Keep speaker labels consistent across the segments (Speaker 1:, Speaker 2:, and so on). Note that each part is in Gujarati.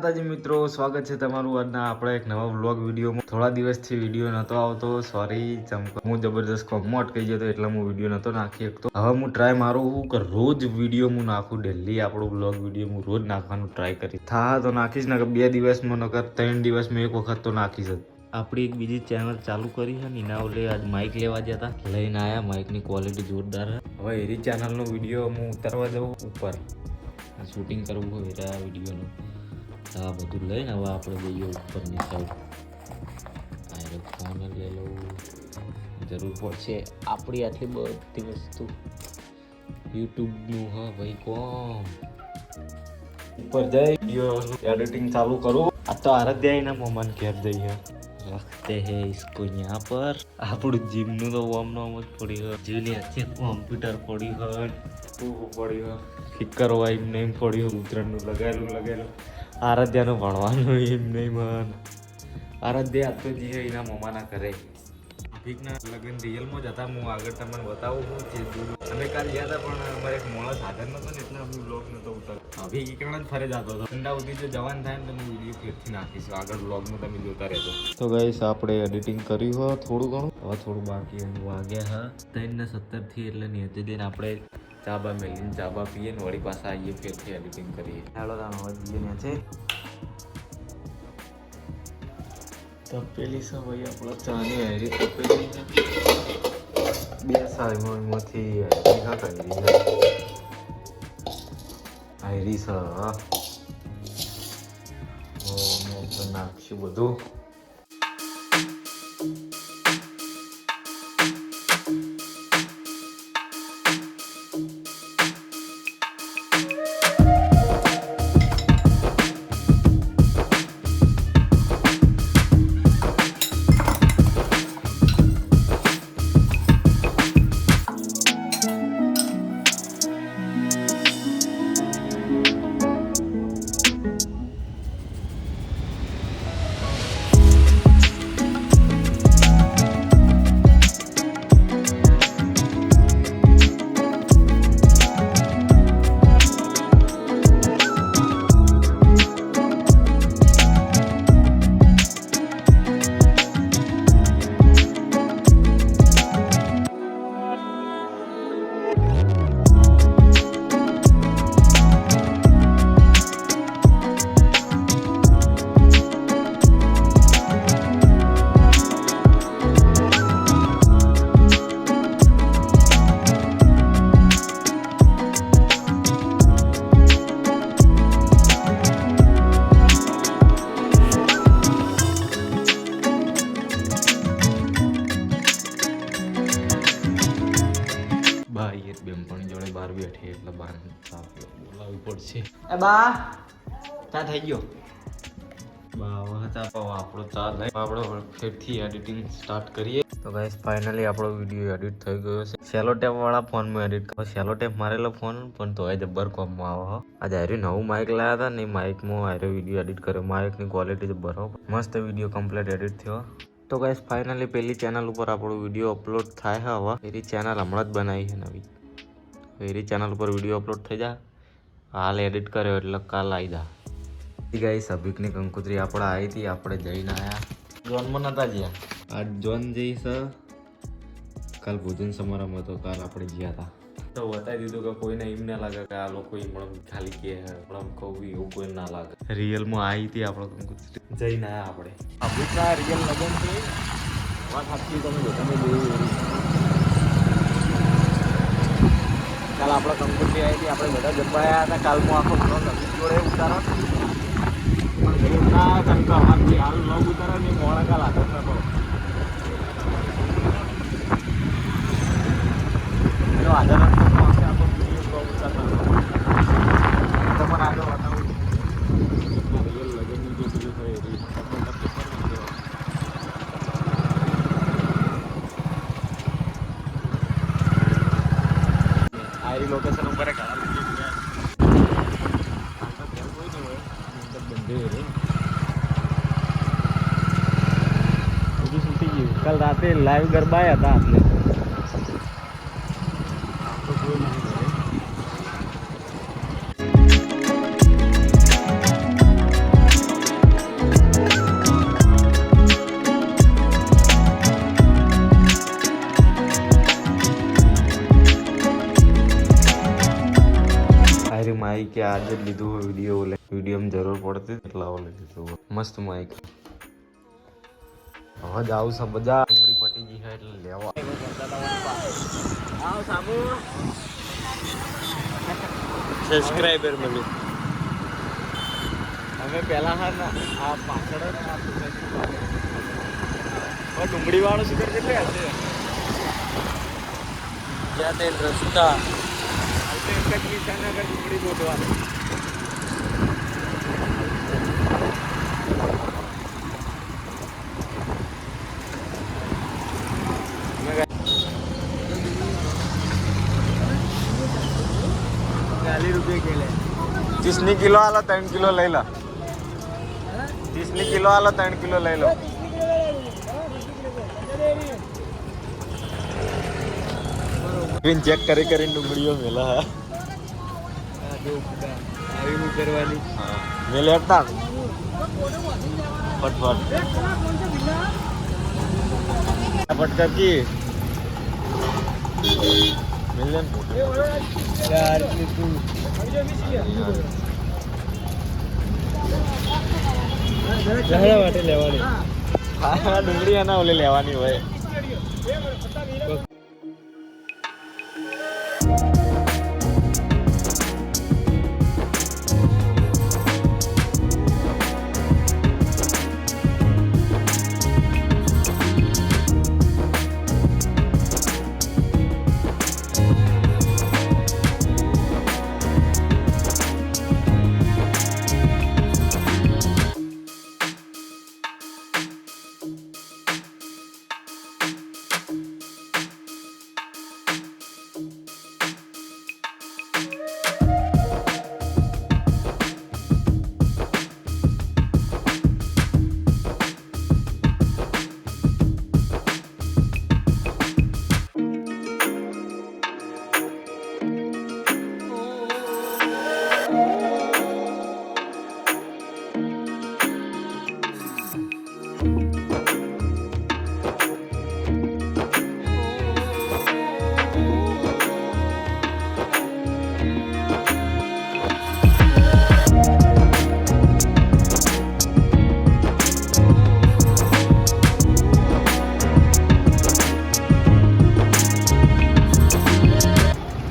Speaker 1: માતાજી મિત્રો, સ્વાગત છે તમારું આજના આપણા એક નવા વ્લોગ વિડીયોમાં. થોડા દિવસથી વીડિયો નહોતો આવતો સોરી ચમકો હું જબરદસ્ત કોમમાં અટકાઈ ગયો હતો એટલે હું વીડિયો નહોતો નાખી શકતો. હવે હું ટ્રાય મારું હું કે રોજ વીડિયો હું નાખું ડેલી આપણો વ્લોગ વીડિયો હું રોજ નાખવાનું ટ્રાય કરીશ. થા તો નાખીશ ને બે દિવસમાં, નકર ત્રણ દિવસમાં એક વખત તો નાખીશ જ આપણી એક બીજી ચેનલ ચાલુ કરી છે ને આજ માઇક લેવા જતા લઈને આવ્યા માઇકની ક્વોલિટી જોરદાર હવે એરી ચેનલનો વીડિયો હું ઉતારવા જાઉં ઉપર. શૂટિંગ કરવું હોય એટલે આ તો આ બધું લઈને હવે આપણે જઈએ ઉપરની સાઈડ આયરો ફોન લઈ લઉં. જરૂર પડશે આપણી આટલી બધી વસ્તુ. યુટ્યુબનું, હા ભાઈ કોમ ઉપર જઈ. વીડિયો એડિટિંગ ચાલુ કરું. આ તો આરાધ્યાયના મોમાન ઘેર જઈએ. રખતે હે ઇસકો યહાં પર. આપણું જીમનું તો ઓમનો નોમ જ પડી હોય. જીવની વચ્ચે કોમ્પ્યુટર પડી હોય. પડ્યું હોય? સ્પીકર હોય એમને એમ પડ્યું ઉત્તરાયણનું લગાવેલું લગાવેલું આરાધ્યાનું ભણવાનું એમ નહીં મન. આરાધ્યા આજ તો જે એના મમ્માના ઘરે. અભિકના લગ્ન રિયલમાં જ હતા. હું આગળ તમને બતાવું છું જે દૂર. અમે કાલ ગયા હતા, પણ અમારે એક મોડા સાધન નતો ને, એટલે અમે બ્લોગ નતો ઉતર અભિક એકણ જ ફરે જતો હતો. ઠંડા સુધી જો જવાન થાય ને તમે વીડિયો ક્લિપથી નાખીશું. આગળ બ્લોગમાં તમે જોતા રહેજો. તો ગાઈસ આપણે એડિટિંગ કર્યું હોય થોડું ઘણું. હવે થોડું બાકી હું. વાગ્યા હા. ત્રણ ને સત્તરથી એટલે નિયતિ દિન આપણે ચાબા મેલીને ચાબા પીએ ને વળી પાછા આવીએ ફેરથી એડિટિંગ કરીએ. ચાલો તાણ હવે જઈએ ને છે. તપેલી છે ભાઈ આપણો ચાની હેરી તપેલી છે. બે સાઈમાંથી હા કરી આયરી છે નાખશું બધું. એક બેનપણી જોડે બહાર બેઠી એટલે બહાર બોલાવવી પડશે. એ બા ચા થઈ ગયો. બા હવે ચા પાવા આપણો ચા લઈ આપણે ફેરથી એડિટિંગ સ્ટાર્ટ કરીએ. તો ગાઈસ ફાઇનલી આપણો વીડિયો એડિટ થઈ ગયો છે. સેલો ટેપ વાળા ફોનમાં એડિટ કરો સેલો ટેપ મારેલો ફોન પણ તોય જબ્બર કોમમાં આવો હો. આજે હાર્યું નવું માઇક લાવ્યા હતા ને માઇકમાં આર્યો વીડિયો એડિટ કર્યો. માઇકની ક્વોલિટી જબ્બર હો મસ્ત વીડિયો કમ્પ્લીટ એડિટ થયો. તો ગાઈસ ફાઇનલી પેલી ચેનલ ઉપર આપણો વીડિયો અપલોડ થાય છે હવે. એની ચેનલ હમણાં જ બનાવી છે નવી. એની ચેનલ ઉપર વીડિયો અપલોડ થઈ જાય હાલ એડિટ કર્યો એટલે કાલ આવી જા. ગાઈસ અભિકની કંકોત્રી આપણે આવી હતી, આપણે જઈને આવ્યા જોનમાં નતા ગયા આ જોન જઈશ કાલ ભોજન સમારંભ હતો, કાલ આપણે ગયા હતા. તો બતાવી દીધું કે કોઈને એમ ના લાગે કે આ લોકો એમ ખાલી કે હમણાં કહું એવું કોઈ ના લાગે. રિયલમાં આવી હતી આપણે કંકોત્રી જઈને આવ્યા આપણે. અમૃતના રિયલ લગન છે? વાત સાચી તમે જો તમે જોયું કાલ આપણે કંકોત્રી આવી હતી આપણે બધા જમવાયા હતા કાલમાં આખો ઘણો જોડે ઉતારો પણ કંકા હાલ ન ઉતારો ને મોડા કાલ હાથો નતો એનો આધાર कल रात लाइव गरबाया था आपने। મારી કે આજે જ वीडियो बोले। વિડીયોમાં જરૂર પડતી એટલા ઓલી દીધું મસ્ત માઇક હવે જ આવશે છે બધા ડુંગળી પટી ગઈ છે એટલે લેવા.
Speaker 2: સબસ્ક્રાઇબર મળ્યું
Speaker 1: અમે પહેલા હા ના આ પાછળ ડુંગળી વાળો શું કરે કેટલે હશે?
Speaker 2: જ્યાં તે રસ્તા.
Speaker 1: એક જ નિશાન આગળ ડુંગળી ગોતવાની. ત્રીસની કિલો આલો ત્રણ કિલો લઈ લો. ત્રીસની કિલો આલો ત્રણ કિલો લઈ લો. ચેક કરી કરીને ડુંગળીઓ મેલા
Speaker 2: આવી હું કરવાની.
Speaker 1: જે લેતા ફટફટ. ફટકા કી મિલિયન
Speaker 2: ચાર તું. માટે લેવાની.
Speaker 1: હા ડુંગળી એના ઓલે લેવાની હોય.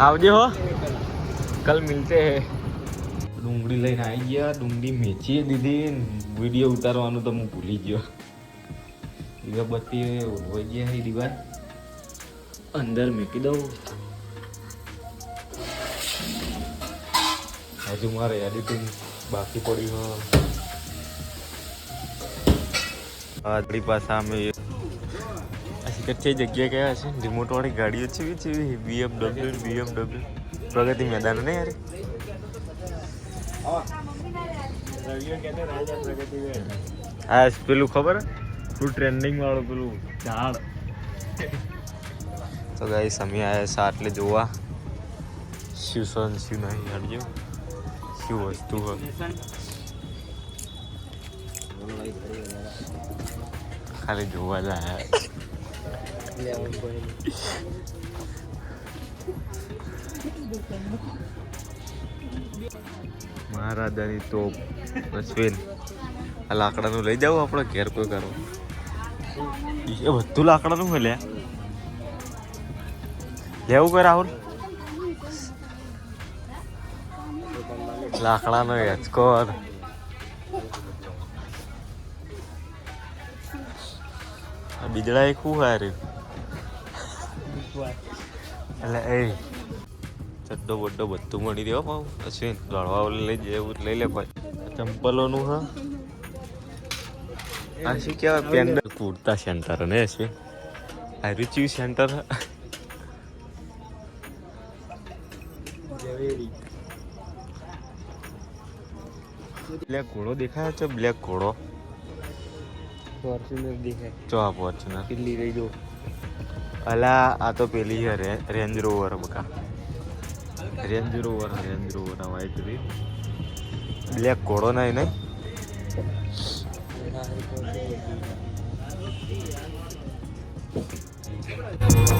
Speaker 1: આવજો હો. કલ મિલતે હે. ડુંગળી લઈને આવી ગયા ડુંગળી મેચી દીધી વીડિયો ઉતારવાનું તો હું ભૂલી ગયો. દીવા બત્તી ઉડવાઈ ગયા એ દીવા અંદર મૂકી દઉં. હજુ મારે એડિટિંગ બાકી પડ્યું હા પાછા પાસે અમે કચ્છી જગ્યા કયા છે રિમોટ વાળી ગાડીઓ છે છે બીએમડબલ્યુ બીએમડબલ્યુ પ્રગતિ મેદાન ને યાર આ પેલું ખબર પેલું ટ્રેન્ડિંગ વાળું પેલું ઝાડ તો ગાઈ સમી આયા છે આટલે જોવા શું સન શું નહીં હડજો શું વસ્તુ હોય ખાલી જોવા જ આયા મહારાજાની તોપ, અશ્વિન. આ લાકડાનું લઈ જાવ આપણે, ઘેર કોઈ કરો એ બધું લાકડાનું હોય લે. લેવું કર રાહુલ. લાકડાનો હેચકો બીજડા એક શું હારે એટલે એ. ચડ્ડો બડ્ડો બધું મળી રહ્યો પાઉ અશ્વિન દોડવા લઈ જાય એવું લઈ લે ભાઈ. ચંપલોનું હા. આ શું કહેવાય પેન્ડલ? કુર્તા સેન્ટર ને અશ્વિન આ રુચિ સેન્ટર બ્લેક ઘોડો દેખાય છે બ્લેક ઘોડો?
Speaker 2: ફોર્ચ્યુનર દેખાય.
Speaker 1: ચો આ ફોર્ચ્યુનર.
Speaker 2: કેટલી રહી જો
Speaker 1: અલા, આ તો પેલી છે રેન્જ રોવર બકા. રેન્જ રોવર રેન્જ રોવર આ વાઈટ રી. બ્લેક ઘોડો નહીં નહીં?
Speaker 2: હા